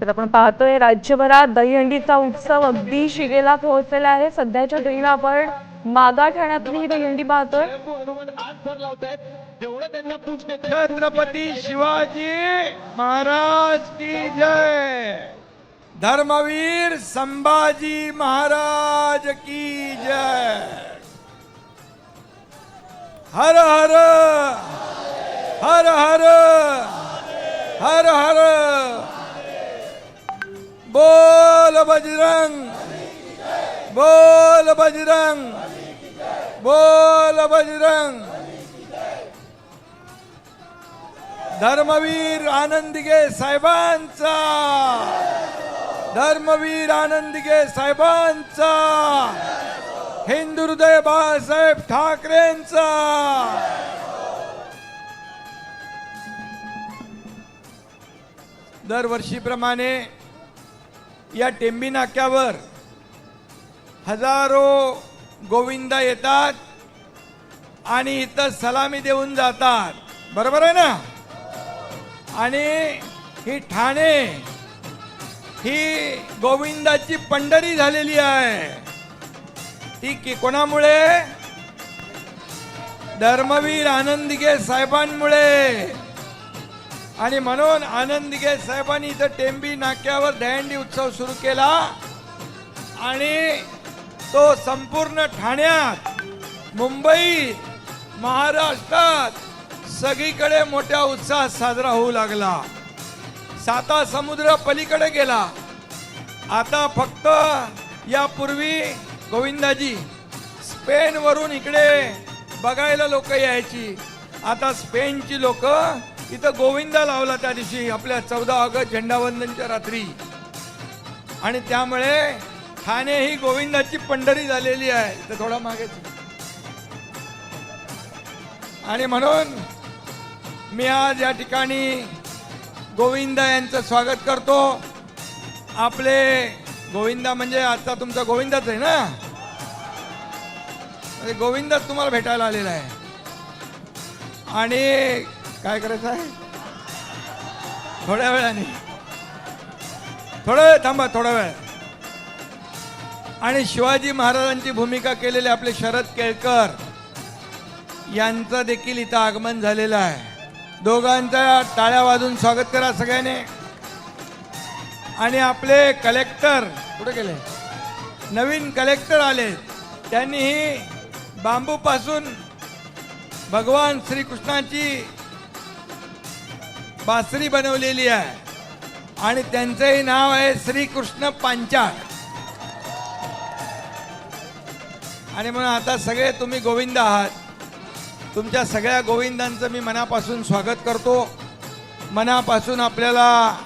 तर आपण पाहतोय राज्यभरात दहीहंडीचा उत्सव अगदी शिगेला पोहोचलेला आहे. सध्याच्या घडीला आपण मागाठाण्यातली ही दहीहंडी पाहतोय. छत्रपती शिवाजी महाराज की जय. धर्मवीर संभाजी महाराज की जय. हर हर हर हर हर हर. बोल बजरंग। बोल बजरंग। बोल बजरंग। धर्मवीर आनंदगे साहेबांचा। धर्मवीर आनंदगे साहेबांचा। हिंदू हृदय बाळासाहेब ठाकरेंचा। दरवर्षीप्रमाणे या टेंबी नाक्यावर हजारो गोविंदा येतात आणि इथं सलामी देऊन जातात. बरोबर आहे ना? आणि ही ठाणे ही गोविंदाची पंढरी झालेली आहे. ती की कोणामुळे? धर्मवीर आनंदगे साहेबांमुळे. आणि म्हणून आनंदगे साहेबांनी इथं टेंबी नाक्यावर दहंडी उत्सव सुरू केला. आणि तो संपूर्ण ठाण्यात मुंबईत महाराष्ट्रात सगळीकडे मोठ्या उत्साहात साजरा होऊ लागला. साता समुद्र पलीकडे गेला. आता फक्त यापूर्वी गोविंदाजी स्पेनवरून इकडे बघायला लोक यायची. आता स्पेनची लोक इथं गोविंदा लावला त्या दिवशी आपल्या चौदा ऑगस्ट झेंडावंदनच्या रात्री. आणि त्यामुळे ठाणे ही गोविंदाची पंढरी झालेली आहे. तर थोडा मागेच आणि म्हणून मी आज या ठिकाणी गोविंदा यांचं स्वागत करतो. आपले गोविंदा म्हणजे आता तुमचा गोविंदाच आहे ना? गोविंदाच तुम्हाला भेटायला आलेला आहे. आणि काय करायचं आहे? थोड्या वेळाने. थोडा वेळ थांबा थोडा वेळ. आणि शिवाजी महाराजांची भूमिका केलेले आपले शरद केळकर यांचं देखील इथं आगमन झालेलं आहे. दोघांचा टाळ्या वाजून स्वागत करा सगळ्याने. आणि आपले कलेक्टर कुठे गेले? नवीन कलेक्टर आले. त्यांनीही बांबूपासून भगवान श्रीकृष्णाची बासरी बनवलेली आहे. आणि त्यांचंही नाव आहे श्रीकृष्ण पांचाळ. आणि म्हणून आता सगळे तुम्ही गोविंद आहात. तुमच्या सगळ्या गोविंदांचं मी मनापासून स्वागत करतो. मनापासून आपल्याला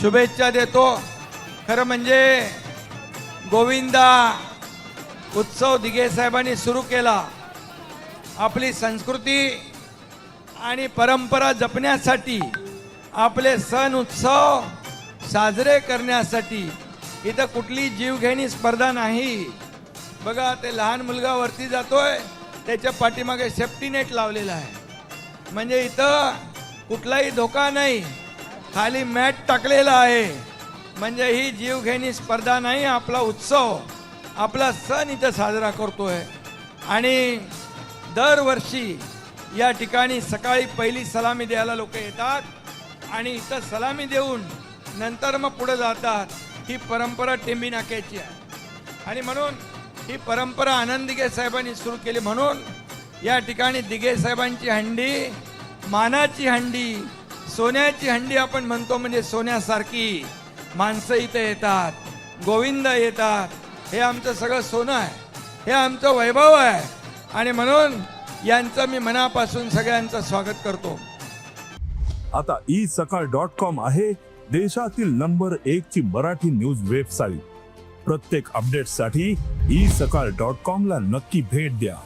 शुभेच्छा देतो. खरं म्हणजे गोविंदा उत्सव दिघे साहेबांनी सुरू केला. आपली संस्कृती आणि परंपरा जपण्यासाठी आपले सण उत्सव साजरे करण्यासाठी इथं कुठली जीवघेणी स्पर्धा नाही. बघा ते लहान मुलगा वरती जातोय त्याच्या पाठीमागे सेफ्टी नेट लावलेला आहे. म्हणजे इथं कुठलाही धोका नाही खाली मॅट टाकलेला आहे. म्हणजे ही जीवघेणी स्पर्धा नाही आपला उत्सव आपला सण इथं साजरा करतोय. आणि दरवर्षी या ठिकाणी सकाळी पहिली सलामी द्यायला लोक येतात आणि इथं सलामी देऊन नंतर मग पुढे जातात. ही परंपरा टेंबी नाक्याची आहे. आणि म्हणून ही परंपरा आनंद दिघे साहेबांनी सुरू केली म्हणून या ठिकाणी दिघे साहेबांची हंडी मानाची हंडी सोन्याची हंडी आपण म्हणतो म्हणजे सोन्यासारखी माणसं इथं येतात गोविंद येतात. हे आमचं सगळं सोनं आहे. हे आमचं वैभव आहे. आणि म्हणून यांचं मी मनापासून सगळ्यांचं स्वागत करतो. आता ई सकाळ डॉट कॉम आहे देशातील नंबर एक ची मराठी न्यूज वेबसाईट. प्रत्येक अपडेटसाठी ई सकाळ डॉट कॉम ला नक्की भेट द्या.